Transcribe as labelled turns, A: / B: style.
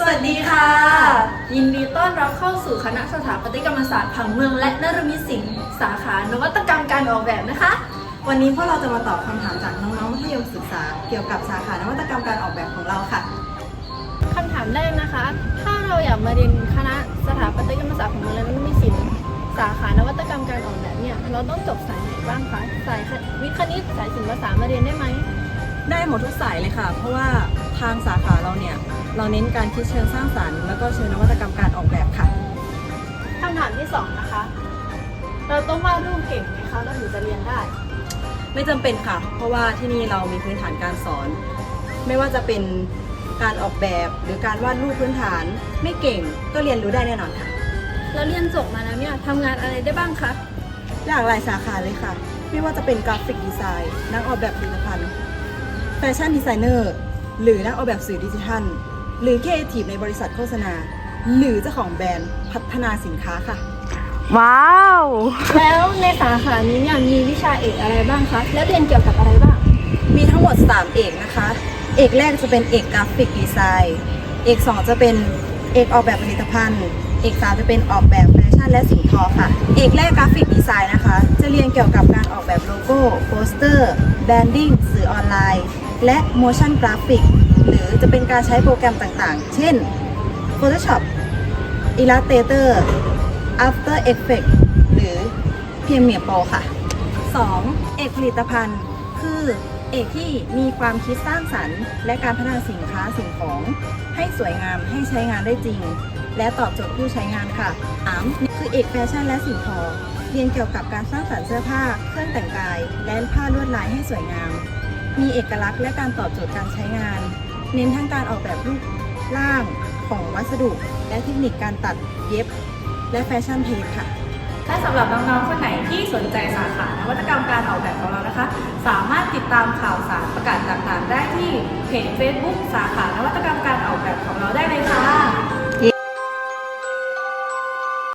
A: สวัสดีค่ะ ยินดีต้อนรับเข้าสู่คณะสถาปัตยกรรมศาสตร์ผังเมือง และนรมิตศิลป์สาขานวัตกรรมการออกแบบนะคะ
B: วันนี้พวกเราจะมาตอบคำถามจากน้องๆมัธยมศึกษา เกี่ยวกับสาขานวัตกรรมการออกแบบของเราค่ะ
A: คำถามแรกนะคะ ถ้าเราอยากมาเรียนคณะสถาปัตยกรรมศาสตร์ผังเมืองและนรมิตศิลป์สาขานวัตกรรมการออกแบบเนี่ย เราต้องจบสายไหนบ้างคะ สายวิทย์คณิต สายศิลปภาษามาเรียนได้ไหม
B: ได้หมดทุกสายเลยค่ะ เพราะว่าทางสาขาเราเนี่ย เราเน้นการคิดเชิงสร้างสรรค์ แล้วก็เชิงนวัตกรรมการออกแบบค่ะ
A: คำถามที่สองนะคะ เราต้องวาดรูปเก่งไหมคะเราถึงจะเรียนได้
B: ไม่จำเป็นค่ะ เพราะว่าที่นี่เรามีพื้นฐานการสอน ไม่ว่าจะเป็นการออกแบบหรือการวาดรูปพื้นฐาน ไม่เก่งก็เรียนรู้ได้แน่นอนค่ะ
A: เราเรียนจบมาแล้วเนี่ยทำงานอะไรได้บ้างคะ
B: หลากหลายสาขาเลยค่ะ ไม่ว่าจะเป็นกราฟิกดีไซน์นักออกแบบผลิตภัณฑ์แฟชั่นดีไซเนอร์หรือนักออกแบบสื่อดิจิทัล หรือครีเอทีฟในบริษัทโฆษณา หรือเจ้าของแบรนด์พัฒนาสินค้าค่ะ
C: ว้าว
A: แล้วในสาขานี้เนี่ยมีวิชาเอกอะไรบ้างคะ และเรียนเกี่ยวกับอะไรบ้าง
B: มีทั้งหมด 3 เอกนะคะ เอกแรกจะเป็นเอกกราฟิกดีไซน์เอก2จะเป็นเอกออกแบบผลิตภัณฑ์ เอก3จะเป็นออกแบบแฟชั่นและสินทอค่ะ เอกแรกกราฟิกดีไซน์นะคะ จะเรียนเกี่ยวกับการออกแบบโลโก้โปสเตอร์แบรนดิ้งสื่อออนไลน์ และ motion graphic หรือจะเป็นการใช้โปรแกรมต่างๆ เช่น Photoshop Illustrator After Effects หรือ Premiere Pro ค่ะ 2. เอกผลิตภัณฑ์ คือเอกที่มีความคิดสร้างสรรค์ และการพัฒนาสินค้าสิ่งของ ให้สวยงามให้ใช้งานได้จริง และตอบโจทย์ผู้ใช้งานค่ะ 3. คือเอกแฟชั่นและสิ่งทอเรียนเกี่ยวกับการสร้างสรรค์เสื้อผ้า เครื่องแต่งกาย และผ้าลวดลายให้สวยงาม มีเอกลักษณ์และการตอบโจทย์การใช้งาน เน้นทั้งการออกแบบรูปร่างของวัสดุ และเทคนิคการตัดเย็บ และแฟชั่นเทปค่ะ
D: และสำหรับน้องๆ คนไหนที่สนใจสาขานวัตกรรมการออกแบบของเรานะคะ สามารถติดตามข่าวสารประกาศต่างๆ ได้ที่เพจ Facebook สาขานวัตกรรมการ